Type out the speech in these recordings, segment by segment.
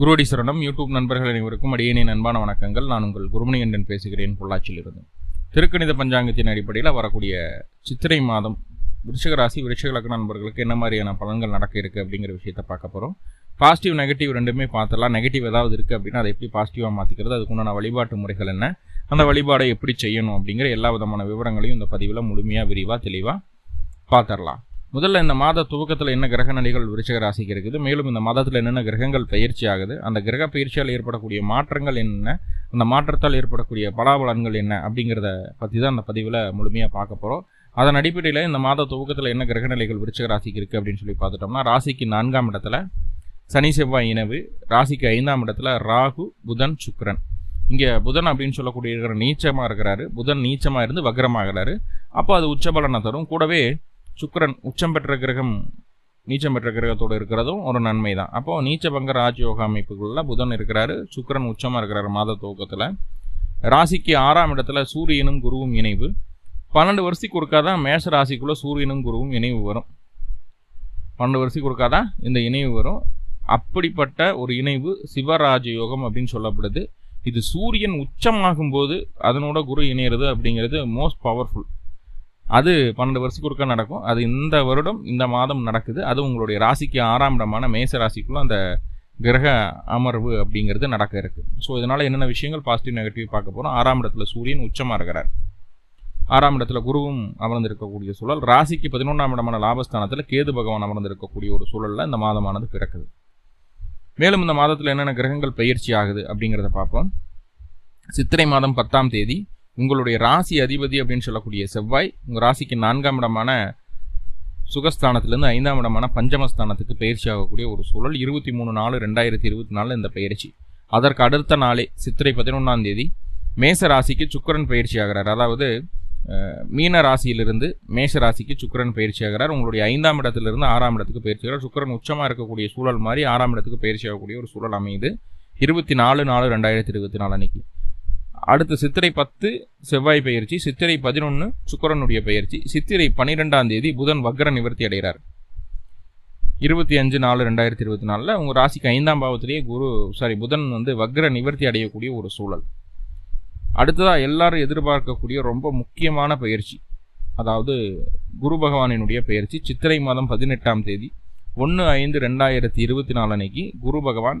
குருவடி சரணம் யூடியூப் நண்பர்கள் அனைவருக்கும் அடியேனே அன்பான வணக்கங்கள். நான் உங்கள் குருமணிகண்டன் பேசுகிறேன் பொள்ளாச்சியிலிருந்து. திருக்கணித பஞ்சாங்கத்தின் அடிப்படையில் வரக்கூடிய சித்திரை மாதம் விருஷகராசி ராசி விருச்சிக லக்ன நண்பர்களுக்கு என்ன மாதிரியான பலன்கள் நடக்க இருக்குது அப்படிங்கிற விஷயத்தை பார்க்க போகிறோம் பாசிட்டிவ் நெகட்டிவ் ரெண்டுமே பார்த்துலாம் நெகட்டிவ் ஏதாவது இருக்குது அப்படின்னா அதை எப்படி பாசிட்டிவாக மாற்றிக்கிறது அதுக்குண்டான வழிபாட்டு முறைகள் என்ன? அந்த வழிபாடை எப்படி செய்யணும் அப்படிங்கிற எல்லா விதமான விவரங்களையும் இந்த பதிவில் முழுமையாக விரிவாக தெளிவாக பார்த்துடலாம். முதல்ல இந்த மாத துவக்கத்தில் என்ன கிரக நிலைகள் விருச்சக ராசிக்கு இருக்குது மேலும் இந்த மாதத்தில் என்னென்ன கிரகங்கள் பயிற்சி ஆகுது அந்த கிரக பயிற்சியால் ஏற்படக்கூடிய மாற்றங்கள் என்ன அந்த மாற்றத்தால் ஏற்படக்கூடிய பலாபலன்கள் என்ன அப்படிங்கிறத பற்றி தான் அந்த பதிவில் முழுமையாக பார்க்க போகிறோம் அதன் அடிப்படையில் இந்த மாத துவக்கத்தில் என்ன கிரக நிலைகள் விருச்சக ராசிக்கு இருக்குது அப்படின்னு சொல்லி பார்த்துட்டோம்னா ராசிக்கு நான்காம் இடத்துல சனி செவ்வாய் இனவு ராசிக்கு ஐந்தாம் இடத்துல ராகு புதன் சுக்ரன் இங்கே புதன் அப்படின்னு சொல்லக்கூடிய இருக்கிற நீச்சமாக இருக்கிறாரு புதன் நீச்சமாக இருந்து வக்ரமாகிறாரு. அப்போ அது உச்சபலனை தரும். கூடவே சுக்கரன் உச்சம் பெற்ற கிரகம் நீச்சம் பெற்ற கிரகத்தோடு இருக்கிறதும் ஒரு நன்மை தான் அப்போது நீச்ச பங்க ராஜயோக அமைப்புகளில் புதன் இருக்கிறாரு சுக்கிரன் உச்சமாக இருக்கிறாரு மாத துவக்கத்தில். ராசிக்கு ஆறாம் இடத்துல சூரியனும் குருவும் இணைவு. பன்னெண்டு வருஷத்துக்கு ஒருக்காதான் மேஷ ராசிக்குள்ளே சூரியனும் குருவும் இணைவு வரும். பன்னெண்டு வருஷத்துக்கு ஒருக்காதான் இந்த இணைவு வரும். அப்படிப்பட்ட ஒரு இணைவு சிவராஜயோகம் அப்படின்னு சொல்லப்படுது. இது சூரியன் உச்சமாகும் போது அதனோட குரு இணையிறது அப்படிங்கிறது மோஸ்ட் பவர்ஃபுல் அது பன்னெண்டு வருஷத்துக்கு ஒருக்கா நடக்கும். அது இந்த வருடம் இந்த மாதம் நடக்குது. அது உங்களுடைய ராசிக்கு ஆறாம் இடமான மேச ராசிக்குள்ள அந்த கிரக அமர்வு அப்படிங்கிறது நடக்க இருக்குது ஸோ இதனால் என்னென்ன விஷயங்கள் பாசிட்டிவ் நெகட்டிவ் பார்க்க போகிறோம் ஆறாம் இடத்துல சூரியன் உச்சமாக இருக்கிறார். ஆறாம் இடத்துல குருவும் அமர்ந்திருக்கக்கூடிய சூழல். ராசிக்கு பதினொன்றாம் இடமான லாபஸ்தானத்தில் கேது பகவான் அமர்ந்திருக்கக்கூடிய ஒரு சூழலில் இந்த மாதமானது பிறக்குது. மேலும் இந்த மாதத்தில் என்னென்ன கிரகங்கள் பயிற்சி ஆகுது அப்படிங்கிறத பார்ப்போம். சித்திரை மாதம் பத்தாம் தேதி உங்களுடைய ராசி அதிபதி அப்படின்னு சொல்லக்கூடிய செவ்வாய் உங்கள் ராசிக்கு நான்காம் இடமான சுகஸ்தானத்திலேருந்து ஐந்தாம் இடமான பஞ்சமஸ்தானத்துக்கு பயிற்சி ஆகக்கூடிய ஒரு சூழல். இருபத்தி மூணு நாலு ரெண்டாயிரத்தி இருபத்தி நாலு இந்த பயிற்சி. அதற்கு அடுத்த நாளே சித்திரை பதினொன்றாம் தேதி மேச ராசிக்கு சுக்கரன் பயிற்சி ஆகிறார். அதாவது மீன ராசியிலிருந்து மேஷ ராசிக்கு சுக்கரன் பயிற்சி ஆகிறார். உங்களுடைய ஐந்தாம் இடத்திலிருந்து ஆறாம் இடத்துக்கு பயிற்சி ஆகிறார். சுக்கரன் உச்சமாக இருக்கக்கூடிய சூழல் மாதிரி ஆறாம் இடத்துக்கு பயிற்சி ஆகக்கூடிய ஒரு சூழல் அமையுது. இருபத்தி நாலு நாலு ரெண்டாயிரத்தி இருபத்தி நாலு அன்னைக்கு. அடுத்து சித்திரை பத்து செவ்வாய் பயிற்சி சித்திரை பதினொன்று சுக்கரனுடைய பயிற்சி சித்திரை பன்னிரெண்டாம் தேதி புதன் வக்ர நிவர்த்தி அடைகிறார். இருபத்தி அஞ்சு நாலு ரெண்டாயிரத்தி இருபத்தி நாலில் உங்கள் ராசிக்கு ஐந்தாம் பாவத்திலேயே குரு சாரி புதன் வந்து வக்ர நிவர்த்தி அடையக்கூடிய ஒரு சூழல். அடுத்ததாக எல்லாரும் எதிர்பார்க்கக்கூடிய ரொம்ப முக்கியமான பயிற்சி அதாவது குரு பகவானினுடைய பயிற்சி சித்திரை மாதம் பதினெட்டாம் தேதி ஒன்று ஐந்து ரெண்டாயிரத்தி இருபத்தி நாலு அன்னைக்கு குரு பகவான்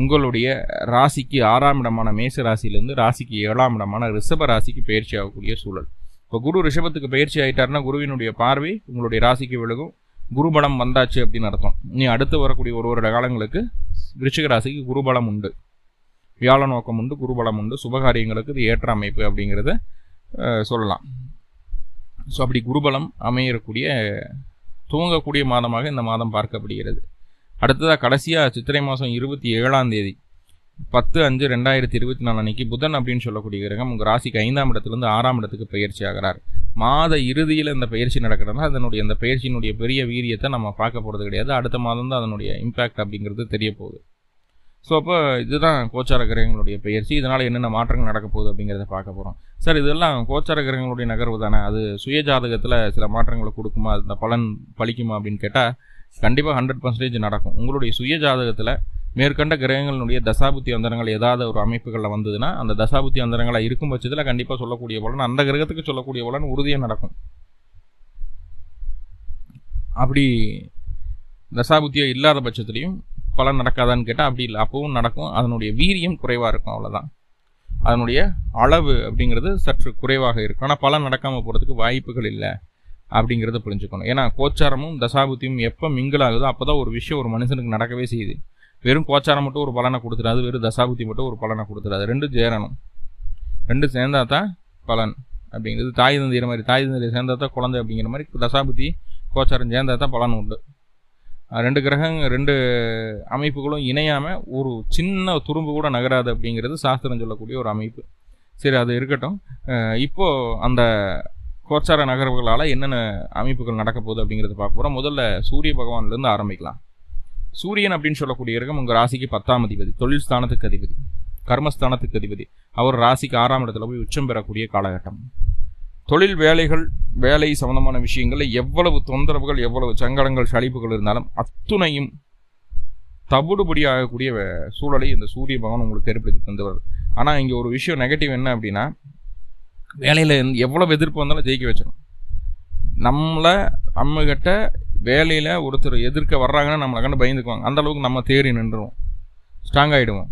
உங்களுடைய ராசிக்கு ஆறாம் இடமான மேச ராசியிலேருந்து ராசிக்கு ஏழாம் இடமான ரிஷப ராசிக்கு பயிற்சி ஆகக்கூடிய சூழல். இப்போ குரு ரிஷபத்துக்கு பயிற்சி ஆகிட்டாருன்னா குருவினுடைய பார்வை உங்களுடைய ராசிக்கு விலகும். குருபலம் வந்தாச்சு அப்படின்னு அர்த்தம். நீ அடுத்து வரக்கூடிய ஒரு வருட காலங்களுக்கு விருச்சிக ராசிக்கு குருபலம் உண்டு. வியாழ நோக்கம் உண்டு குருபலம் உண்டு. சுபகாரியங்களுக்கு இது ஏற்ற அமைப்பு அப்படிங்கிறத சொல்லலாம். ஸோ அப்படி குருபலம் அமையக்கூடிய துவங்கக்கூடிய மாதமாக இந்த மாதம் பார்க்கப்படுகிறது. அடுத்ததாக கடைசியாக சித்திரை மாதம் இருபத்தி ஏழாம் தேதி பத்து அஞ்சு ரெண்டாயிரத்தி இருபத்தி நாலு அன்னைக்கு புதன் அப்படின்னு சொல்லக்கூடிய கிரகம் உங்கள் ராசிக்கு ஐந்தாம் இடத்துலேருந்து ஆறாம் இடத்துக்கு பயிற்சி ஆகிறார். மாத இறுதியில் இந்த பயிற்சி நடக்கிறதுனால அதனுடைய அந்த பயிற்சியினுடைய பெரிய வீரியத்தை நம்ம பார்க்க போகிறது கிடையாது. அடுத்த மாதம் தான் அதனுடைய இம்பேக்ட் அப்படிங்கிறது தெரிய போகுது. ஸோ அப்போ இதுதான் கோச்சார கிரகங்களுடைய பயிற்சி. இதனால் என்னென்ன மாற்றங்கள் நடக்க போகுது அப்படிங்கிறத பார்க்க போகிறோம் சார் இதெல்லாம் கோச்சார கிரகங்களுடைய நகர்வு தானே? அது சுய ஜாதகத்தில் சில மாற்றங்களை கொடுக்குமா? அந்த பலன் பழிக்குமா அப்படின்னு கேட்டால் கண்டிப்பாக ஹண்ட்ரட் பர்சன்டேஜ் நடக்கும். உங்களுடைய சுய ஜாதகத்தில் மேற்கண்ட கிரகங்களுடைய தசாபுத்தி அந்தரங்கள் ஏதாவது ஒரு அமைப்புகளில் வந்ததுன்னா அந்த தசாபுத்தி அந்தரங்களாக இருக்கும் பட்சத்தில் கண்டிப்பாக சொல்லக்கூடிய பலன் அந்த கிரகத்துக்கு சொல்லக்கூடிய பலன் உறுதியாக நடக்கும். அப்படி தசாபுத்தியாக இல்லாத பட்சத்துலையும் பலன் நடக்காதான்னு கேட்டால் அப்படி இல்லை. அப்பவும் நடக்கும். அதனுடைய வீரியம் குறைவாக இருக்கும் அவ்வளோதான் அதனுடைய அளவு அப்படிங்கிறது சற்று குறைவாக இருக்கும். ஆனால் பலன் நடக்காமல் போகிறதுக்கு வாய்ப்புகள் இல்லை. அப்படிங்கிறத புரிஞ்சுக்கணும். ஏன்னா கோச்சாரமும் தசாபுத்தியும் எப்போ மிங்கிள் ஆகுதோ அப்போ தான் ஒரு விஷயம் ஒரு மனுஷனுக்கு நடக்கவே செய்யுது. வெறும் கோச்சாரம் மட்டும் ஒரு பலனை கொடுத்துடாது வெறும் தசாபுத்தி மட்டும் ஒரு பலனை கொடுத்துடாது. ரெண்டும் சேரணும். ரெண்டும் சேர்ந்தா தான் பலன் அப்படிங்கிறது. தாய் தந்திர மாதிரி தாய் தந்தையை சேர்ந்தா தான் குழந்தை அப்படிங்கிற மாதிரி தசாபுத்தி கோச்சாரம் சேர்ந்தா தான் பலன் உண்டு. ரெண்டு கிரகம் ரெண்டு அமைப்புகளும் இணையாமல் ஒரு சின்ன துரும்பு கூட நகராது அப்படிங்கிறது சாஸ்திரம் சொல்லக்கூடிய ஒரு அமைப்பு. சரி அது இருக்கட்டும். இப்போது அந்த கோச்சார நகர்வுகளால் என்னென்ன அமைப்புகள் நடக்க போகுது அப்படிங்கிறத பார்க்க போகிறோம் முதல்ல சூரிய பகவான்லேருந்து ஆரம்பிக்கலாம். சூரியன் அப்படின்னு சொல்லக்கூடிய கிரகம் உங்கள் ராசிக்கு பத்தாம் அதிபதி தொழில் ஸ்தானத்துக்கு அதிபதி கர்மஸ்தானத்துக்கு அதிபதி. அவர் ராசிக்கு ஆறாம் இடத்துல போய் உச்சம் பெறக்கூடிய காலகட்டம். தொழில் வேலைகள் வேலை சம்பந்தமான விஷயங்களில் எவ்வளவு தொந்தரவுகள் எவ்வளவு சங்கடங்கள் சலிப்புகள் இருந்தாலும் அத்துணையும் தவிடுபடி ஆகக்கூடிய சூழலை இந்த சூரிய பகவான் உங்களுக்கு ஏற்படுத்தி தந்தவர். ஆனால் இங்கே ஒரு விஷயம் நெகட்டிவ் என்ன அப்படின்னா வேலையில் எவ்வளோ எதிர்ப்பு வந்தாலும் ஜெயிக்க வச்சிடும் நம்மளை நம்மகிட்ட வேலையில் ஒருத்தர் எதிர்க்க வர்றாங்கன்னா நம்மளை கண்டு பயந்துக்குவாங்க. அந்த அளவுக்கு நம்ம தேறி நின்றுவோம் ஸ்ட்ராங் ஆகிடுவோம்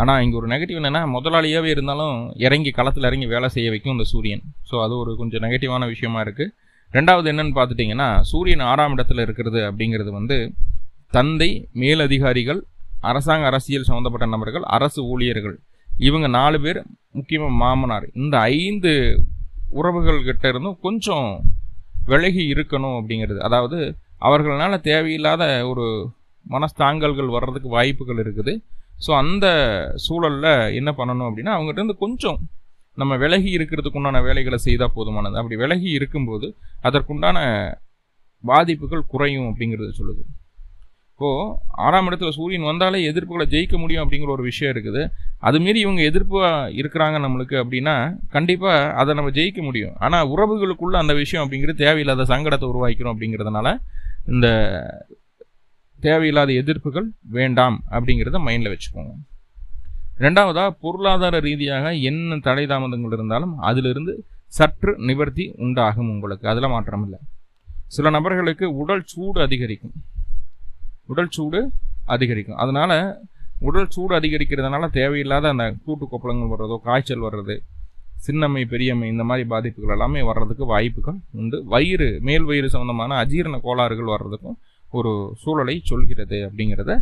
ஆனால் இங்கே ஒரு நெகட்டிவ் என்னென்னா முதலாளியாகவே இருந்தாலும் இறங்கி களத்தில் இறங்கி வேலை செய்ய வைக்கும் இந்த சூரியன். ஸோ அது ஒரு கொஞ்சம் நெகட்டிவான விஷயமா இருக்குது ரெண்டாவது என்னென்னு பார்த்துட்டிங்கன்னா சூரியன் ஆறாம் இடத்துல இருக்கிறது அப்படிங்கிறது வந்து தந்தை மேலதிகாரிகள் அரசாங்க அரசியல் சம்மந்தப்பட்ட நபர்கள் அரசு ஊழியர்கள். இவங்க நாலு பேர் முக்கியமாக மாமனார். இந்த ஐந்து உறவுகள்கிட்ட இருந்தும் கொஞ்சம் விலகி இருக்கணும் அப்படிங்கிறது. அதாவது அவர்களால் தேவையில்லாத ஒரு மனஸ்தாங்கல்கள் வர்றதுக்கு வாய்ப்புகள் இருக்குது. ஸோ அந்த சூழலில் என்ன பண்ணணும் அப்படின்னா அவங்ககிட்ட இருந்து கொஞ்சம் நம்ம விலகி இருக்கிறதுக்கு உண்டான வேலைகளை செய்தால் போதுமானது. அப்படி விலகி இருக்கும்போது அதற்குண்டான பாதிப்புகள் குறையும் அப்படிங்கிறது சொல்லுது. இப்போது ஆறாம் இடத்துல சூரியன் வந்தாலே எதிர்ப்புகளை ஜெயிக்க முடியும் அப்படிங்கிற ஒரு விஷயம் இருக்குது. அது மீறி இவங்க எதிர்ப்பாக இருக்கிறாங்க நம்மளுக்கு அப்படின்னா கண்டிப்பாக அதை நம்ம ஜெயிக்க முடியும். ஆனால் உறவுகளுக்குள்ள அந்த விஷயம் அப்படிங்கிறது தேவையில்லாத சங்கடத்தை உருவாக்கிறோம் அப்படிங்கிறதுனால இந்த தேவையில்லாத எதிர்ப்புகள் வேண்டாம் அப்படிங்கிறத மைண்டில் வச்சுக்கோங்க. ரெண்டாவதாக பொருளாதார ரீதியாக என்ன தடை தாமதங்கள் இருந்தாலும் அதிலிருந்து சற்று நிவர்த்தி உண்டாகும் உங்களுக்கு. அதில் மாற்றம் இல்லை சில நபர்களுக்கு உடல் சூடு அதிகரிக்கும். உடல் சூடு அதிகரிக்கும். அதனால் உடல் சூடு அதிகரிக்கிறதுனால தேவையில்லாத அந்த கூட்டு கொப்பளங்கள் வர்றதோ காய்ச்சல் வர்றது சின்னம்மை பெரியம்மை இந்த மாதிரி பாதிப்புகள் எல்லாமே வர்றதுக்கு வாய்ப்புகள் உண்டு. வயிறு மேல் வயிறு சம்மந்தமான அஜீரண கோளாறுகள் வர்றதுக்கும் ஒரு சூழலை சொல்கிறது அப்படிங்கிறத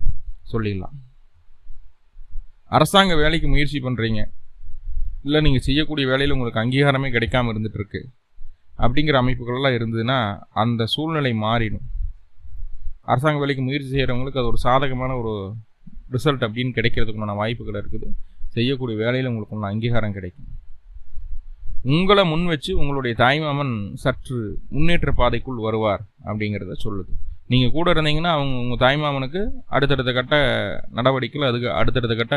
சொல்லிடலாம். அரசாங்க வேலைக்கு முயற்சி பண்ணுறீங்க இல்லை நீங்கள் செய்யக்கூடிய வேலையில் உங்களுக்கு அங்கீகாரமே கிடைக்காம இருந்துகிட்ருக்கு அப்படிங்கிற அமைப்புகள்லாம் இருந்ததுன்னா அந்த சூழ்நிலை மாறிடும். அரசாங்க வேலைக்கு முயற்சி செய்கிறவங்களுக்கு அது ஒரு சாதகமான ஒரு ரிசல்ட் அப்படின்னு கிடைக்கிறதுக்குண்டான வாய்ப்புகள் இருக்குது. செய்யக்கூடிய வேலையில் உங்களுக்கு ஒன்று அங்கீகாரம் கிடைக்கும். உங்களை முன் வச்சு உங்களுடைய தாய்மாமன் சற்று முன்னேற்ற பாதைக்குள் வருவார் அப்படிங்கிறத சொல்லுது. நீங்கள் கூட இருந்தீங்கன்னா அவங்க உங்கள் தாய்மாமனுக்கு அடுத்தடுத்த கட்ட நடவடிக்கைகள் அதுக்கு அடுத்தடுத்த கட்ட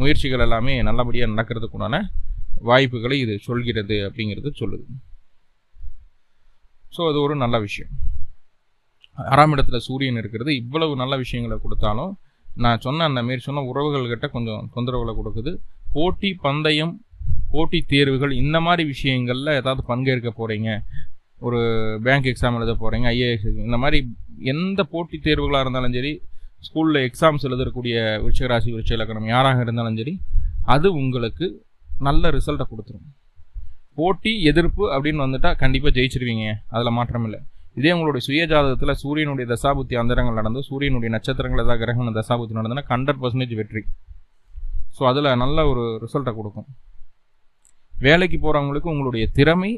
முயற்சிகள் எல்லாமே நல்லபடியாக நடக்கிறதுக்குண்டான வாய்ப்புகளை இது சொல்கிறது அப்படிங்கிறது சொல்லுது. ஸோ அது ஒரு நல்ல விஷயம். ஆறாம் இடத்துல சூரியன் இருக்கிறது இவ்வளவு நல்ல விஷயங்களை கொடுத்தாலும் நான் சொன்ன அந்த மாரி சொன்ன உறவுகள்கிட்ட கொஞ்சம் தொந்தரவுகளை கொடுக்குது. போட்டி பந்தயம் போட்டி தேர்வுகள் இந்த மாதிரி விஷயங்களில் ஏதாவது பங்கேற்க போகிறீங்க ஒரு பேங்க் எக்ஸாம் எழுத போகிறீங்க ஐஏஎஸ் இந்த மாதிரி எந்த போட்டி தேர்வுகளாக இருந்தாலும் சரி ஸ்கூலில் எக்ஸாம்ஸ் எழுதக்கூடிய விருச்சகராசி விருச்ச இலக்கணம் யாராக இருந்தாலும் சரி அது உங்களுக்கு நல்ல ரிசல்ட்டை கொடுத்துரும். போட்டி எதிர்ப்பு அப்படின்னு வந்துட்டால் கண்டிப்பாக ஜெயிச்சிருவீங்க. அதில் மாற்றம் இல்லை இதே உங்களுடைய சுய ஜாதகத்தில் சூரியனுடைய தசாபுத்தி அந்தரங்கள் நடந்து சூரியனுடைய நட்சத்திரங்கள் ஏதாவது கிரகண தசாபுத்தி நடந்ததுன்னா ஹண்ட்ரட் பர்சன்டேஜ் வெற்றி. ஸோ அதில் நல்ல ஒரு ரிசல்ட்டை கொடுக்கும். வேலைக்கு போகிறவங்களுக்கு உங்களுடைய திறமை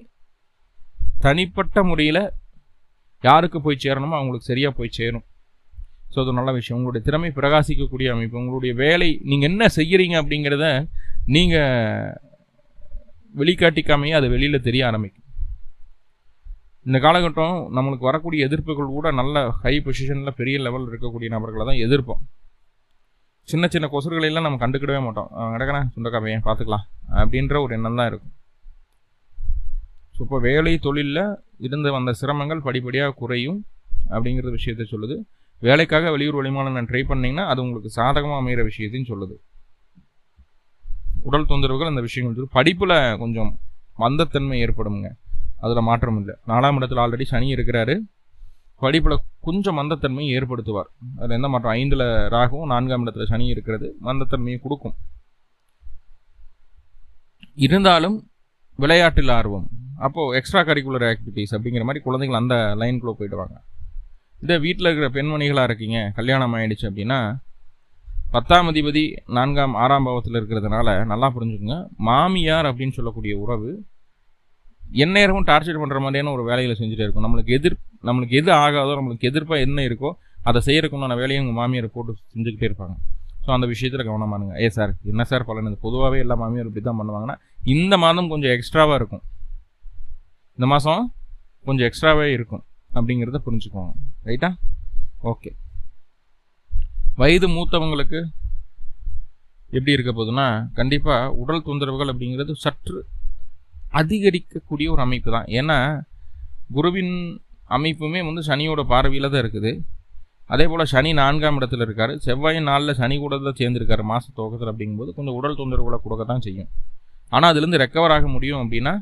தனிப்பட்ட முறையில் யாருக்கு போய் சேரணுமோ அவங்களுக்கு சரியாக போய் சேரும். ஸோ அது நல்ல விஷயம். உங்களுடைய திறமை பிரகாசிக்கக்கூடிய அமைப்பு உங்களுடைய வேலை நீங்கள் என்ன செய்கிறீங்க அப்படிங்கிறத நீங்கள் வெளிக்காட்டிக்காமையே அது வெளியில் தெரிய ஆரம்பிக்கும். இந்த காலகட்டம் நம்மளுக்கு வரக்கூடிய எதிர்ப்புகள் கூட நல்ல ஹை பொசிஷனில் பெரிய லெவலில் இருக்கக்கூடிய நபர்களை தான் எதிர்ப்போம். சின்ன சின்ன கொசுறுகளை எல்லாம் நம்ம கண்டுக்கிடவே மாட்டோம். கிடக்கணா சுண்டக்காப்பையன் பார்த்துக்கலாம். அப்படின்ற ஒரு எண்ணம் தான் இருக்கும். ஸோ இப்போ வேலை தொழிலில் இருந்து வந்த சிரமங்கள் படிப்படியாக குறையும் அப்படிங்கிற விஷயத்த சொல்லுது. வேலைக்காக வெளியூர் வெளிமாநிலம் நான் ட்ரை பண்ணிங்கன்னா அது உங்களுக்கு சாதகமாக அமைகிற விஷயத்தையும் சொல்லுது. உடல் தொந்தரவுகள் அந்த விஷயங்கள் படிப்பில் கொஞ்சம் மந்தத்தன்மை ஏற்படுங்க அதில் மாற்றம் இல்லை. நாலாம் இடத்துல ஆல்ரெடி சனி இருக்கிறாரு. படிப்பில் கொஞ்சம் மந்தத்தன்மையை ஏற்படுத்துவார். அதில் எந்த மாற்றம்? ஐந்தில் ராகவும் நான்காம் இடத்துல சனி இருக்கிறது. மந்தத்தன்மையை கொடுக்கும். இருந்தாலும் விளையாட்டில் ஆர்வம். அப்போது எக்ஸ்ட்ரா கரிக்குலர் ஆக்டிவிட்டீஸ் அப்படிங்கிற மாதிரி குழந்தைகள் அந்த லைனுக்குள்ளே போயிடுவாங்க. இதே வீட்டில் இருக்கிற பெண்மணிகளாக இருக்கீங்க கல்யாணம் ஆயிடுச்சு அப்படின்னா பத்தாம் அதிபதி நான்காம் ஆறாம் பாவத்தில் இருக்கிறதுனால நல்லா புரிஞ்சுக்கோங்க. மாமியார் அப்படின்னு சொல்லக்கூடிய உறவு எந்நேரமும் டார்ச்சர் பண்ணுற மாதிரியான ஒரு வேலைகளை செஞ்சுட்டே இருக்கும். நம்மளுக்கு எதிர் நம்மளுக்கு எது ஆகாதோ நம்மளுக்கு எதிர்ப்பாக என்ன இருக்கோ அதை செய்யறதுக்குண்டான வேலையை உங்கள் மாமியார் போட்டு செஞ்சுக்கிட்டே இருப்பாங்க. ஸோ அந்த விஷயத்தில் கவனமாக இருங்க. ஏ சார் என்ன சார் பலன்? இது பொதுவாகவே எல்லா மாமியார் இப்படி தான் பண்ணுவாங்கன்னா இந்த மாதம் கொஞ்சம் எக்ஸ்ட்ராவாக இருக்கும். இந்த மாதம் கொஞ்சம் எக்ஸ்ட்ராவே இருக்கும் அப்படிங்கிறத புரிஞ்சுக்கோங்க ரைட்டா ஓகே வயது மூத்தவங்களுக்கு எப்படி இருக்க போகுதுன்னா கண்டிப்பாக உடல் தொந்தரவுகள் அப்படிங்கிறது சற்று அதிகரிக்கக்கூடிய ஒரு அமைப்பு தான். ஏன்னா குருவின் அமைப்புமே வந்து சனியோட பார்வையில் தான் இருக்குது. அதே போல் சனி நான்காம் இடத்துல இருக்கார். செவ்வாயும் நாளில் சனி கூட தான் சேர்ந்துருக்காரு மாத துவக்கத்தில் அப்படிங்கும்போது கொஞ்சம் உடல் தொந்தரவுகளை கொடுக்க தான் செய்யும். ஆனால் அதுலேருந்து ரெக்கவர் ஆக முடியும் அப்படின்னா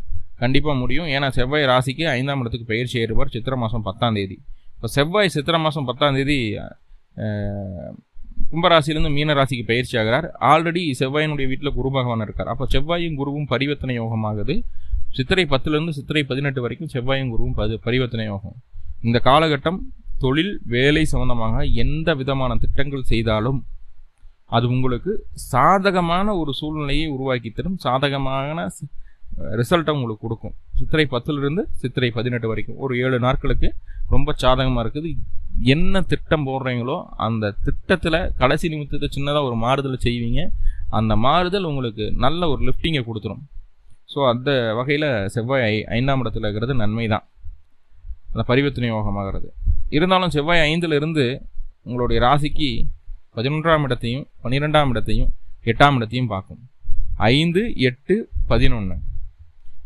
கண்டிப்பாக முடியும். ஏன்னா செவ்வாய் ராசிக்கு ஐந்தாம் இடத்துக்கு பயிற்சி ஏறுவார் சித்திரை மாதம் பத்தாம் தேதி. இப்போ செவ்வாய் சித்திரை மாதம் பத்தாம் தேதி கும்பராசிலேருந்து மீன ராசிக்கு பயிற்சி ஆகிறார். ஆல்ரெடி செவ்வாயினுடைய வீட்டில் குரு பகவான் இருக்கார். அப்போ செவ்வாயும் குருவும் பரிவர்த்தனை யோகமாகுது சித்திரை பத்துலேருந்து சித்திரை பதினெட்டு வரைக்கும் செவ்வாயும் குருவும் பது பரிவர்த்தனை யோகம். இந்த காலகட்டம் தொழில் வேலை சம்பந்தமாக எந்த விதமான திட்டங்கள் செய்தாலும் அது உங்களுக்கு சாதகமான ஒரு சூழ்நிலையை உருவாக்கி தரும். சாதகமான ரிசல்ட்டை உங்களுக்கு கொடுக்கும். சித்திரை பத்துலேருந்து சித்திரை பதினெட்டு வரைக்கும். ஒரு ஏழு நாட்களுக்கு ரொம்ப சாதகமாக இருக்குது. என்ன திட்டம் போடுறீங்களோ அந்த திட்டத்தில் கடைசி நிமித்தத்தை சின்னதாக ஒரு மாறுதல் செய்வீங்க. அந்த மாறுதல் உங்களுக்கு நல்ல ஒரு லிஃப்டிங்கை கொடுத்துரும். ஸோ அந்த வகையில் செவ்வாய் ஐ- ஐந்தாம் இடத்துல இருக்கிறது நன்மை தான் அந்த பரிவர்த்தனை யோகமாகிறது. இருந்தாலும் செவ்வாய் ஐந்துல இருந்து உங்களுடைய ராசிக்கு பதினொன்றாம் இடத்தையும் பன்னிரெண்டாம் இடத்தையும் எட்டாம் இடத்தையும் பார்க்கும். ஐந்து எட்டு பதினொன்று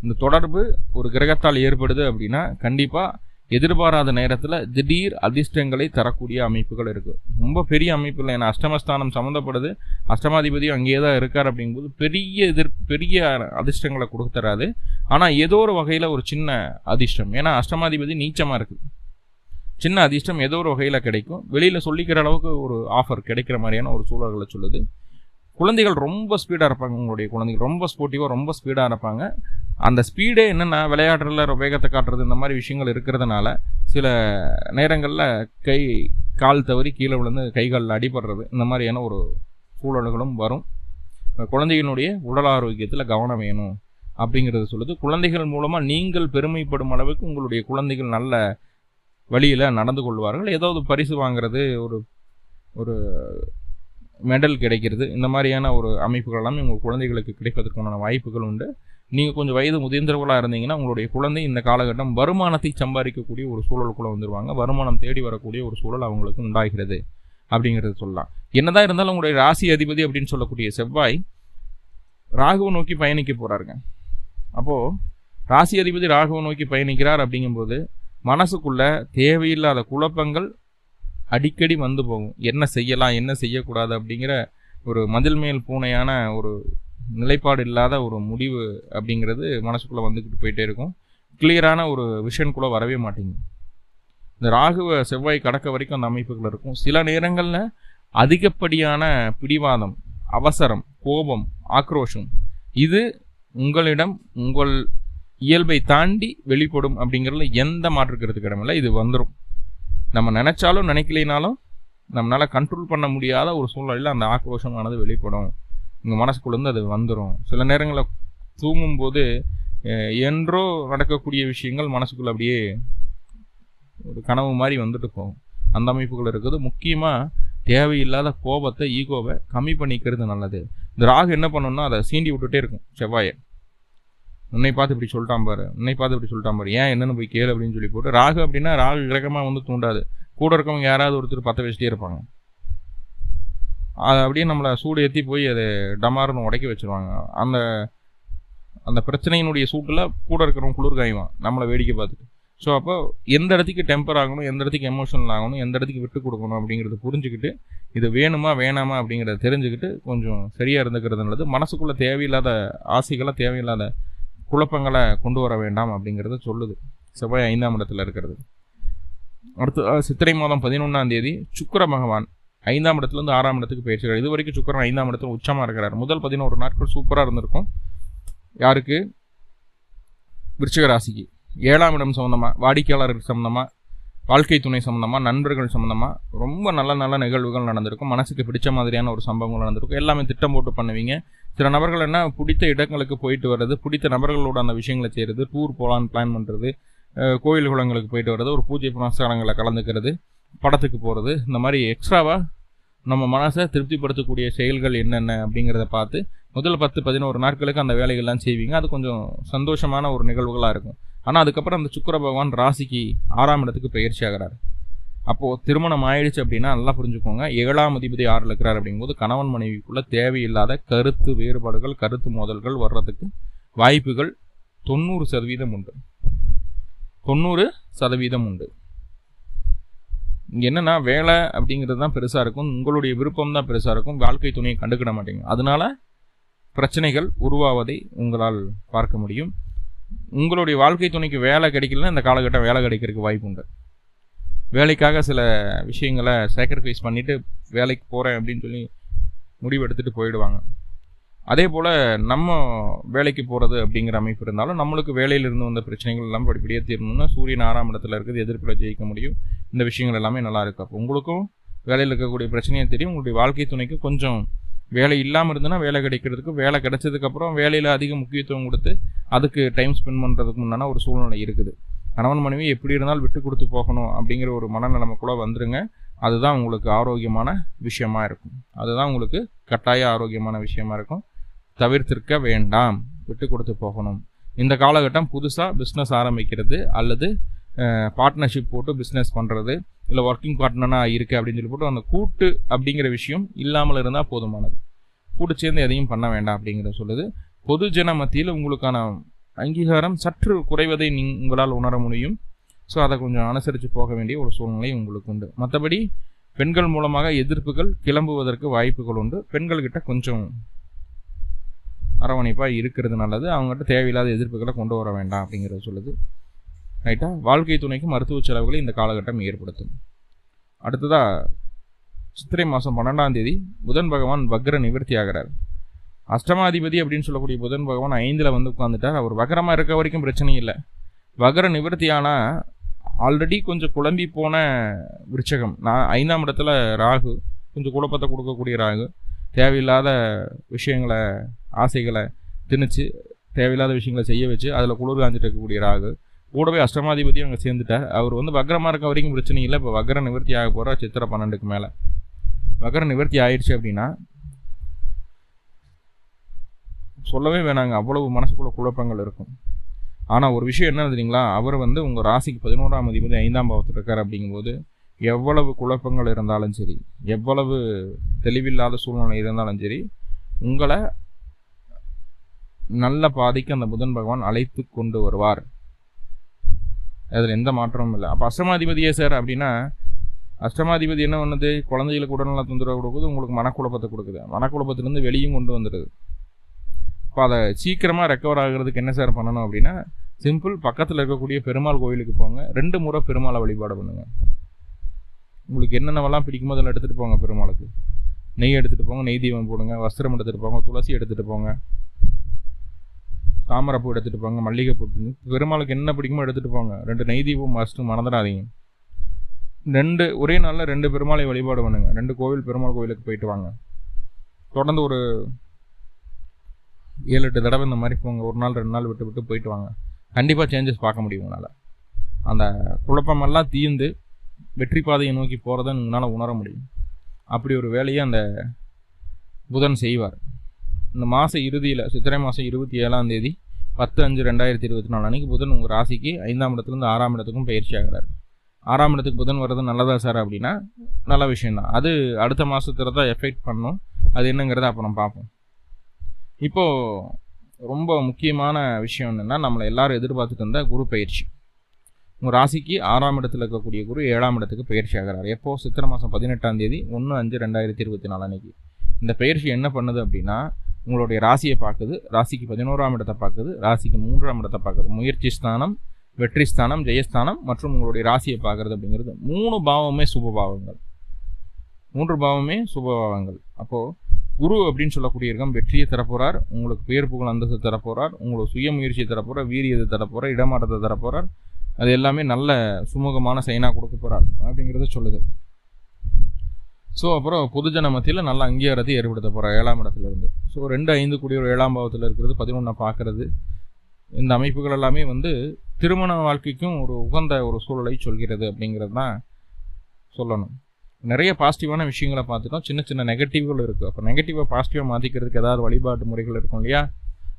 இந்த தொடர்பு ஒரு கிரகத்தால் ஏற்படுது அப்படின்னா கண்டிப்பாக எதிர்பாராத நேரத்தில் திடீர் அதிர்ஷ்டங்களை தரக்கூடிய அமைப்புகள் இருக்குது ரொம்ப பெரிய அமைப்பு இல்லை. ஏன்னா அஷ்டமஸ்தானம் சம்மந்தப்படுது அஷ்டமாதிபதியும் அங்கேயே தான் இருக்கார் அப்படிங்கும்போது பெரிய எதிர் பெரிய அதிர்ஷ்டங்களை கொடுத்துறாது தராது. ஆனால் ஏதோ ஒரு வகையில் ஒரு சின்ன அதிர்ஷ்டம். ஏன்னா அஷ்டமாதிபதி நீச்சமாக இருக்குது சின்ன அதிர்ஷ்டம் ஏதோ ஒரு வகையில் கிடைக்கும். வெளியில் சொல்லிக்கிற அளவுக்கு ஒரு ஆஃபர் கிடைக்கிற மாதிரியான ஒரு சூழல்களை சொல்லுது. குழந்தைகள் ரொம்ப ஸ்பீடாக இருப்பாங்க உங்களுடைய குழந்தைகள். ரொம்ப ஸ்போர்ட்டிவாக ரொம்ப ஸ்பீடாக இருப்பாங்க. அந்த ஸ்பீடே என்னென்னா விளையாடுறதுல வேகத்தை காட்டுறது இந்த மாதிரி விஷயங்கள் இருக்கிறதுனால சில நேரங்களில் கை கால் தவறி கீழே விழுந்து கைகாலில் அடிபடுறது இந்த மாதிரியான ஒரு சூழல்களும் வரும். குழந்தைகளுடைய உடல் ஆரோக்கியத்தில் கவனம் வேணும் அப்படிங்கிறது சொல்லுது. குழந்தைகள் மூலமாக நீங்கள் பெருமைப்படும் அளவுக்கு உங்களுடைய குழந்தைகள் நல்ல வழியில் நடந்து கொள்வார்கள். ஏதாவது பரிசு வாங்குறது ஒரு ஒரு மெடல் கிடைக்கிறது. இந்த மாதிரியான ஒரு அமைப்புகள் எல்லாமே உங்கள் குழந்தைகளுக்கு கிடைப்பதற்கான வாய்ப்புகள் உண்டு. நீங்கள் கொஞ்சம் வயது முதிர்ந்தவர்களாக இருந்தீங்கன்னா உங்களுடைய குழந்தை இந்த காலகட்டம் வருமானத்தை சம்பாதிக்கக்கூடிய ஒரு சூழலுக்குள்ளே வந்துருவாங்க. வருமானம் தேடி வரக்கூடிய ஒரு சூழல் அவங்களுக்கு உண்டாகிறது அப்படிங்கிறது சொல்லலாம். என்னதான் இருந்தாலும் உங்களுடைய ராசி அதிபதி அப்படின்னு சொல்லக்கூடிய செவ்வாய் ராகுவை நோக்கி பயணிக்க போகிறாருங்க அப்போது ராசி அதிபதி ராகுவை நோக்கி பயணிக்கிறார் அப்படிங்கும்போது மனசுக்குள்ள தேவையில்லாத குழப்பங்கள் அடிக்கடி வந்து போகும். என்ன செய்யலாம் என்ன செய்யக்கூடாது அப்படிங்கிற ஒரு மதில் மேல் பூனையான ஒரு நிலைப்பாடு இல்லாத ஒரு முடிவு அப்படிங்கிறது மனசுக்குள்ளே வந்துக்கிட்டு போயிட்டே இருக்கும். கிளியரான ஒரு விஷன்குள்ளே வரவே மாட்டேங்குது. இந்த ராகுவ செவ்வாய் கடக்க வரைக்கும் அந்த அமைப்புகள் இருக்கும். சில நேரங்களில் அதிகப்படியான பிடிவாதம் அவசரம் கோபம் ஆக்ரோஷம் இது உங்களிடம் உங்கள் இயல்பை தாண்டி வெளிப்படும் அப்படிங்கிறதுல எந்த மாற்றுக்கிறதுக்கு இடமில்லை. இது வந்துடும் நம்ம நினச்சாலும் நினைக்கலைனாலும் நம்மளால் கண்ட்ரோல் பண்ண முடியாத ஒரு சூழ்நிலையில் அந்த ஆக்ரோஷமானது வெளிப்படும். உங்கள் மனசுக்குள்ளேருந்து அது வந்துடும் சில நேரங்களில் தூங்கும்போது என்றோ நடக்கக்கூடிய விஷயங்கள் மனசுக்குள்ளே அப்படியே ஒரு கனவு மாதிரி வந்துட்டு போகும். அந்த அமைப்புகள் இருக்குது. முக்கியமாக தேவையில்லாத கோபத்தை ஈகோவை கம்மி பண்ணிக்கிறது நல்லது. இந்த ராகு என்ன பண்ணணும்னா அதை சீண்டி விட்டுட்டே இருக்கும் செவ்வாயை. உன்னை பார்த்து இப்படி சொல்லிட்டான் பாரு உன்னை பார்த்து இப்படி சொல்லிட்டான் பாரு. ஏன் என்னன்னு போய் கேளு அப்படின்னு சொல்லி போட்டு ராகு அப்படின்னா ராகு கிரகமாக வந்து தூண்டாது. கூட இருக்கவங்க யாராவது ஒருத்தர் பற்ற வச்சுட்டே இருப்பாங்க. அது அப்படியே நம்மளை சூடு ஏற்றி போய் அது டமார்னு உடைக்க வச்சுருவாங்க. அந்த அந்த பிரச்சனையினுடைய சூட்டில் கூட இருக்கிறவங்க குளிர் காயுவான் நம்மளை வேடிக்கை பார்த்துட்டு. ஸோ அப்போ எந்த இடத்துக்கு டெம்பர் ஆகணும் எந்த இடத்துக்கு எமோஷனல் ஆகணும் எந்த இடத்துக்கு விட்டு கொடுக்கணும் அப்படிங்கிறத புரிஞ்சுக்கிட்டு இது வேணுமா வேணாமா அப்படிங்கிறத தெரிஞ்சுக்கிட்டு கொஞ்சம் சரியாக இருந்துக்கிறது நல்லது மனசுக்குள்ளே தேவையில்லாத ஆசைகளாக தேவையில்லாத குழப்பங்களை கொண்டு வர வேண்டாம் அப்படிங்கிறத சொல்லுது. செவ்வாய் ஐந்தாம் இடத்துல இருக்கிறது. அடுத்து சித்திரை மாதம் பதினொன்றாம் தேதி சுக்கிர பகவான் ஐந்தாம் இடத்துலேருந்து ஆறாம் இடத்துக்கு போயிடுச்சு. இது வரைக்கும் சுக்கரன் ஐந்தாம் இடத்துல உச்சமாக இருக்கிறார். முதல் பதினோரு நாட்கள் சூப்பராக இருந்திருக்கும். யாருக்கு? விருச்சிக ராசிக்கு. ஏழாம் இடம் சம்மந்தமாக வாடிக்கையாளர்கள் சம்மந்தமாக வாழ்க்கை துணை சம்மந்தமாக நண்பர்கள் சம்மந்தமாக ரொம்ப நல்ல நல்ல நிகழ்வுகள் நடந்திருக்கும். மனசுக்கு பிடிச்ச மாதிரியான ஒரு சம்பவங்கள் நடந்திருக்கும். எல்லாமே திட்டம் போட்டு பண்ணுவீங்க. சில நபர்கள் என்ன பிடித்த இடங்களுக்கு போயிட்டு வர்றது பிடித்த நபர்களோட அந்த விஷயங்களை செய்கிறது டூர் போகலான்னு பிளான் பண்ணுறது கோயில் குளங்களுக்கு போயிட்டு வர்றது ஒரு பூஜை புனஸ்காரங்களில் கலந்துக்கிறது படத்துக்கு போகிறது இந்த மாதிரி எக்ஸ்ட்ராவாக நம்ம மனசை திருப்திப்படுத்தக்கூடிய செயல்கள் என்னென்ன அப்படிங்கிறத பார்த்து முதல் பத்து பதினோரு நாட்களுக்கு அந்த வேலைகள்லாம் செய்வீங்க. அது கொஞ்சம் சந்தோஷமான ஒரு நிகழ்வுகளாக இருக்கும். ஆனால் அதுக்கப்புறம் அந்த சுக்கர பகவான் ராசிக்கு ஆறாம் இடத்துக்கு பயிற்சி ஆகிறார். அப்போது திருமணம் ஆயிடுச்சு அப்படின்னா நல்லா புரிஞ்சுக்கோங்க. ஏழாம் அதிபதி ஆறில் இருக்கிறார் அப்படிங்கும்போது கணவன் மனைவிக்குள்ளே தேவையில்லாத கருத்து வேறுபாடுகள் கருத்து மோதல்கள் வர்றதுக்கு வாய்ப்புகள் தொண்ணூறு சதவீதம் உண்டு. தொண்ணூறு சதவீதம் உண்டு. இங்கே என்னென்னா வேலை அப்படிங்கிறது தான் பெருசாக இருக்கும். உங்களுடைய விருப்பம் தான் பெருசாக இருக்கும். வாழ்க்கை துணையை கண்டுக்கிட மாட்டீங்க. அதனால பிரச்சனைகள் உருவாவதை உங்களால் பார்க்க முடியும். உங்களுடைய வாழ்க்கை துணைக்கு வேலை கிடைக்கலன்னா இந்த காலகட்டம் வேலை கிடைக்கிறதுக்கு வாய்ப்பு உண்டு. வேலைக்காக சில விஷயங்களை சாக்ரிஃபைஸ் பண்ணிவிட்டு வேலைக்கு போகிறேன் அப்படின்னு சொல்லி முடிவு எடுத்துகிட்டு போயிடுவாங்க. அதே போல் நம்ம வேலைக்கு போகிறது அப்படிங்கிற அமைப்பு இருந்தாலும் நம்மளுக்கு வேலையிலிருந்து வந்த பிரச்சனைகள் எல்லாம் படிப்படியாக தீரணும்னா சூரியன் ஆறாம் இடத்துல இருக்குது எதிர்ப்பில் ஜெயிக்க முடியும். இந்த விஷயங்கள் எல்லாமே நல்லா இருக்கும் அப்போ உங்களுக்கும் வேலையில் இருக்கக்கூடிய பிரச்சனையும் தெரியும். உங்களுடைய வாழ்க்கை துணைக்கு கொஞ்சம் வேலை இல்லாமல் இருந்ததுன்னா வேலை கிடைக்கிறதுக்கு வேலை கிடைச்சதுக்கப்புறம் வேலையில் அதிக முக்கியத்துவம் கொடுத்து அதுக்கு டைம் ஸ்பெண்ட் பண்ணுறதுக்கு முன்னான ஒரு சூழ்நிலை இருக்குது. கணவன் மனைவி எப்படி இருந்தாலும் விட்டு கொடுத்து போகணும் அப்படிங்கிற ஒரு மனநிலைமைக்குள்ளே வந்துருங்க. அதுதான் உங்களுக்கு ஆரோக்கியமான விஷயமா இருக்கும். அதுதான் உங்களுக்கு கட்டாய ஆரோக்கியமான விஷயமா இருக்கும். தவிர்த்திருக்க வேண்டாம். விட்டு கொடுத்து போகணும். இந்த காலகட்டம் புதுசாக பிஸ்னஸ் ஆரம்பிக்கிறது அல்லது பார்ட்னர்ஷிப் போட்டு பிஸ்னஸ் பண்ணுறது இல்லை ஒர்க்கிங் பார்ட்னராக இருக்குது அப்படின்னு சொல்லி போட்டு அந்த கூட்டு அப்படிங்கிற விஷயம் இல்லாமல் இருந்தால் போதுமானது. கூட்டு சேர்ந்து எதையும் பண்ண வேண்டாம் அப்படிங்கிறத சொல்லுது. பொதுஜன மத்தியில் உங்களுக்கான அங்கீகாரம் சற்று குறைவதை நீ உங்களால் உணர முடியும். ஸோ அதை கொஞ்சம் அனுசரித்து போக வேண்டிய ஒரு சூழ்நிலை உங்களுக்கு உண்டு. மற்றபடி பெண்கள் மூலமாக எதிர்ப்புகள் கிளம்புவதற்கு வாய்ப்புகள் உண்டு. பெண்கள்கிட்ட கொஞ்சம் அரவணைப்பாக இருக்கிறது நல்லது. அவங்ககிட்ட தேவையில்லாத எதிர்ப்புகளை கொண்டு வர வேண்டாம் அப்படிங்கிறத சொல்லுது. ரைட்டா வாழ்க்கை துணைக்கு மருத்துவ செலவுகளை இந்த காலகட்டம் ஏற்படுத்தும். அடுத்ததாக சித்திரை மாதம் பன்னெண்டாம் தேதி புதன் பகவான் வக்ர நிவர்த்தி ஆகிறார். அஷ்டமாதிபதி அப்படின்னு சொல்லக்கூடிய புதன் பகவான் ஐந்தில் வந்து உட்காந்துட்டார் அவர் வக்ரமாக இருக்க வரைக்கும் பிரச்சனை இல்லை. வகர நிவர்த்தி ஆனால் ஆல்ரெடி கொஞ்சம் குழம்பி போன விருச்சகம். நான் ஐந்தாம் இடத்துல ராகு கொஞ்சம் குழப்பத்தை கொடுக்கக்கூடிய ராகு. தேவையில்லாத விஷயங்களை ஆசைகளை திணிச்சு தேவையில்லாத விஷயங்களை செய்ய வச்சு அதில் குளிர் காஞ்சிட்டு இருக்கக்கூடிய ராகு. கூடவே அஷ்டமாதிபதியும் அங்கே சேர்ந்துட்டார். அவர் வந்து வக்ரமாக இருக்க வரைக்கும் பிரச்சனை இல்லை. இப்போ வக்ர நிவர்த்தி ஆக போகிறா சித்திரை பன்னெண்டுக்கு மேலே. வக்ர நிவர்த்தி ஆயிடுச்சு அப்படின்னா சொல்லவே வேணாங்க. அவ்வளவு மனசுக்குள்ள குழப்பங்கள் இருக்கும். ஆனால் ஒரு விஷயம் என்ன தெரியுங்களா? அவர் வந்து உங்கள் ராசிக்கு பதினோராம் அதிபதி ஐந்தாம் பாவத்தில் இருக்கார் அப்படிங்கும்போது எவ்வளவு குழப்பங்கள் இருந்தாலும் சரி எவ்வளவு தெளிவில்லாத சூழ்நிலை இருந்தாலும் சரி உங்களை நல்ல பாதைக்கு அந்த புதன் பகவான் அழைத்து கொண்டு வருவார். அதில் எந்த மாற்றமும் இல்லை. அப்போ அஷ்டமாதிபதியே சார் அப்படின்னா அஷ்டமாதிபதி என்ன பண்ணுது? குழந்தைகளுக்கு உடல்நல தொந்தரவு கொடுக்குது உங்களுக்கு மனக்குழப்பத்தை கொடுக்குது. மனக்குழப்பத்திலேருந்து வெளியும் கொண்டு வந்துடுது இப்போ அதை சீக்கிரமாக ரெக்கவர் ஆகிறதுக்கு என்ன சார் பண்ணணும் அப்படின்னா சிம்பிள் பக்கத்தில் இருக்கக்கூடிய பெருமாள் கோயிலுக்கு போங்க. ரெண்டு முறை பெருமாளை வழிபாடு பண்ணுங்கள் உங்களுக்கு என்னென்னவெல்லாம் பிடிக்குமோ அதில் எடுத்துகிட்டு போங்க பெருமாளுக்கு. நெய் எடுத்துகிட்டு போங்க நெய் தீபம் போடுங்க வஸ்திரம் எடுத்துகிட்டு போங்க துளசி எடுத்துகிட்டு போங்க. தாமரைப்பூ எடுத்துகிட்டு போங்க மல்லிகை போட்டு பெருமாளுக்கு என்ன பிடிக்குமோ எடுத்துகிட்டு போங்க. ரெண்டு நெய் தீபம் மஸ்ட்டு மறந்துடாதீங்க. ரெண்டு ஒரே நாளில் ரெண்டு பெருமாளை வழிபாடு பண்ணுங்க. ரெண்டு கோவில் பெருமாள் கோவிலுக்கு போயிட்டு வாங்க. தொடர்ந்து ஒரு ஏழு எட்டு தடவை இந்த மாதிரி போங்க. ஒரு நாள் ரெண்டு நாள் விட்டு விட்டு போயிட்டு வாங்க. கண்டிப்பாக சேஞ்சஸ் பார்க்க முடியும் உங்களால். அந்த குழப்பமெல்லாம் தீர்ந்து வெற்றி பாதையை நோக்கி போகிறத உங்களால் உணர முடியும். அப்படி ஒரு வேலையை அந்த புதன் செய்வார். இந்த மாத இறுதியில் சித்திரை மாதம் இருபத்தி ஏழாம் தேதி பத்து அஞ்சு ரெண்டாயிரத்தி இருபத்தி நாலு அன்றைக்கி புதன் உங்கள் ராசிக்கு ஐந்தாம் இடத்துலேருந்து ஆறாம் இடத்துக்கும் பயிற்சி ஆகிறார். ஆறாம் இடத்துக்கு புதன் வர்றது நல்லதா சார் அப்படின்னா நல்ல விஷயந்தான் அது அடுத்த மாதத்தில் தான் எஃபெக்ட் பண்ணும். அது என்னங்கிறத அப்புறம் பார்ப்போம். இப்போது ரொம்ப முக்கியமான விஷயம் என்னென்னா நம்மளை எல்லாரும் எதிர்பார்த்துட்டு இருந்த குரு பயிற்சி. உங்கள் ராசிக்கு ஆறாம் இடத்துல இருக்கக்கூடிய குரு ஏழாம் இடத்துக்கு பயிற்சி ஆகிறார். எப்போது சித்திரை மாதம் பதினெட்டாம் தேதி ஒன்று அஞ்சு ரெண்டாயிரத்தி இருபத்தி நாலு அன்னைக்கு. இந்த பயிற்சி என்ன பண்ணுது அப்படின்னா உங்களுடைய ராசியை பார்க்குது. ராசிக்கு பதினோராம் இடத்தை பார்க்குது. ராசிக்கு மூன்றாம் இடத்தை பார்க்குது. முயற்சி ஸ்தானம் வெற்றி ஸ்தானம் ஜெயஸ்தானம் மற்றும் உங்களுடைய ராசியை பார்க்குறது அப்படிங்கிறது மூணு பாவமே சுபபாவங்கள் மூன்று பாவமே சுபபாவங்கள் அப்போது குரு அப்படின்னு சொல்லக்கூடிய இருக்கம் வெற்றியை தரப்போகிறார் உங்களுக்கு பேர் புகழ் அந்தஸ்து தரப்போகிறார் உங்களுக்கு சுய முயற்சியை தரப்போறார் வீரியத்தை தரப்போகிறார் இடமாற்றத்தை தரப்போறார். அது எல்லாமே நல்ல சுமூகமான சைனாக கொடுக்க போகிறார் அப்படிங்கிறத சொல்லுது. ஸோ அப்புறம் பொதுஜன மத்தியில் நல்ல அங்கீகாரத்தை ஏற்படுத்த போகிறார் ஏழாம் இடத்துல இருந்து. ஸோ ரெண்டு ஐந்து குடியோர் ஏழாம் பாவத்தில் இருக்கிறது பதினொன்றை பார்க்கறது இந்த அமைப்புகள் எல்லாமே வந்து திருமண வாழ்க்கைக்கும் ஒரு உகந்த ஒரு சூழலை சொல்கிறது அப்படிங்கிறது தான் சொல்லணும். நிறைய பாசிட்டிவான விஷயங்களை பார்த்துட்டோம். சின்ன சின்ன நெகட்டிவ்கள் இருக்குது அப்போ நெகட்டிவாக பாசிட்டிவாக மாற்றிக்கிறதுக்கு ஏதாவது வழிபாட்டு முறைகள் இருக்கும் இல்லையா?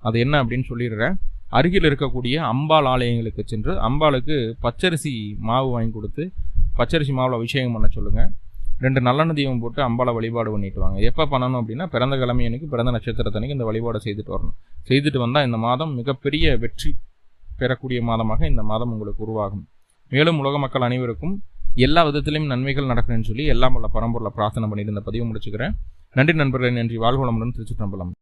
அது என்ன அப்படின்னு சொல்லிடுறேன். அருகில் இருக்கக்கூடிய அம்பாள் ஆலயங்களுக்கு சென்று அம்பாளுக்கு பச்சரிசி மாவு வாங்கி கொடுத்து பச்சரிசி மாவில் அபிஷேகம் பண்ண சொல்லுங்கள் ரெண்டு நல்லெண்ணெய் தீபம் போட்டு அம்பாலை வழிபாடு பண்ணிட்டு வாங்க எப்போ பண்ணணும் அப்படின்னா பிறந்த கிழமை அன்னைக்கு பிறந்த நட்சத்திரத்தன்னைக்கு இந்த வழிபாடை செய்துட்டு வரணும். செய்துட்டு வந்தால் இந்த மாதம் மிகப்பெரிய வெற்றி பெறக்கூடிய மாதமாக இந்த மாதம் உங்களுக்கு உருவாகும். மேலும் உலக மக்கள் அனைவருக்கும் எல்லா விதத்திலையும் நன்மைகள் நடக்கணும்னு சொல்லி எல்லாம் உள்ள பரம்பொருளை பிரார்த்தனை பண்ணிட்டு இந்த பதிவு முடிச்சுக்கிறேன். நன்றி நண்பர்களே நன்றி. வாழ்வளமுடன் திருச்சிற்றம்பலம்.